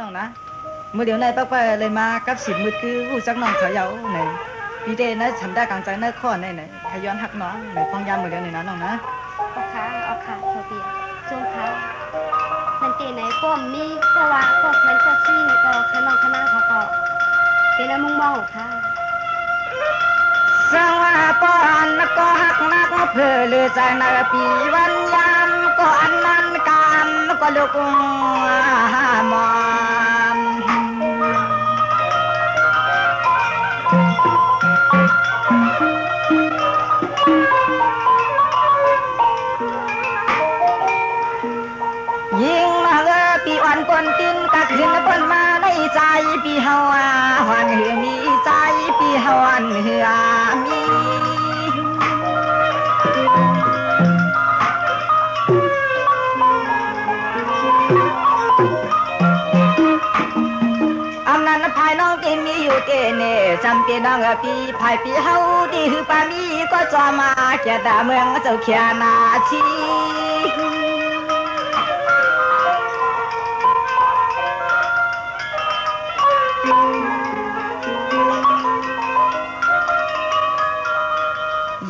น้องนะเมื่อเดี๋ยวในายปักไปเลยมากับสิบมือคือหูจักน้องเขาเยาไหนพี่เดนะฉันได้กลางใจในข้อไหนไหนขย้อนหักน้องไหนฟังยามเมื่อเดี๋ยวนี้นะน้องนะเอาค่ะเอาค่ะโซเฟียจงค่ะมันเตไหนป้อมมีก็ว่าพวกมันก็ชี้นี่ก็ขนองคณะเขาก็เป็นอะมุ่งมองค่ะสว่าป้อนก็หักนักเพื่อเลือใจในปีวันยามก็อันนั้นการก็ลูกมอ เฮาหวันเหือมีใจปีเฮาอันเหือมีอำนั้นภายน้องเตมีอยู่เตเน่จำเป็นน้องปีภายปีเฮาดีหือปามีก็จอมาแก่ดาเมืองเจ้าเขียนาชี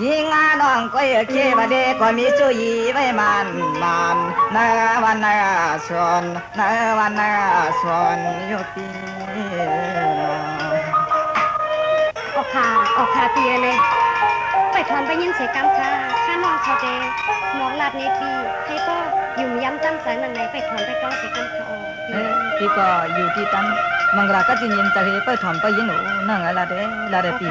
ยิงอาน้องก็เอเคบเดก็มีจุยไว้มันมันนาวันนาชวนนาวันนาชวนยู่ปีออกค่ะออกค่ะเตียเลยไปถอนไปยินเสียกรรมค่ะข้าน้องเขาเดน้องลาดในปีให้ก็ยุ่มย้ำตั้งสายมันไหนไปถอนไปก็เสียกรรมเขาออกเอ้ยปีก็อยู่ที่ตั้งมังราก็จินยินจะเฮไปถอนไปยินหนูนั่งอะไรเด้ลาเดปี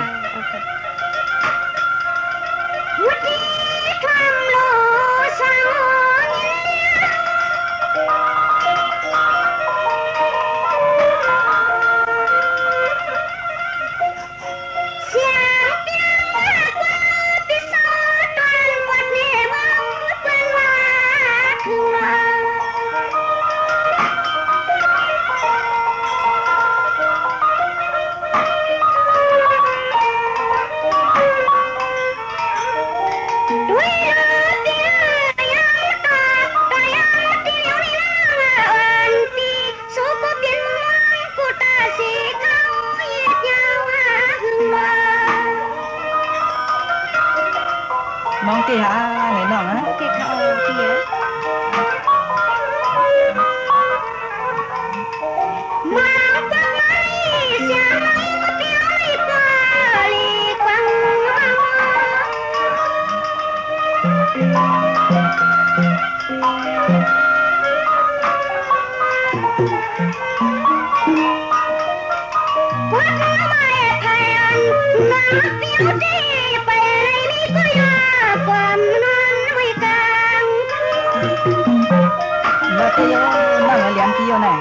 วั น้องตีหาไหนน้องฮะโอเคค่ะเออเตียมาฟังไหมเสียง แล้วตีโยนั่ง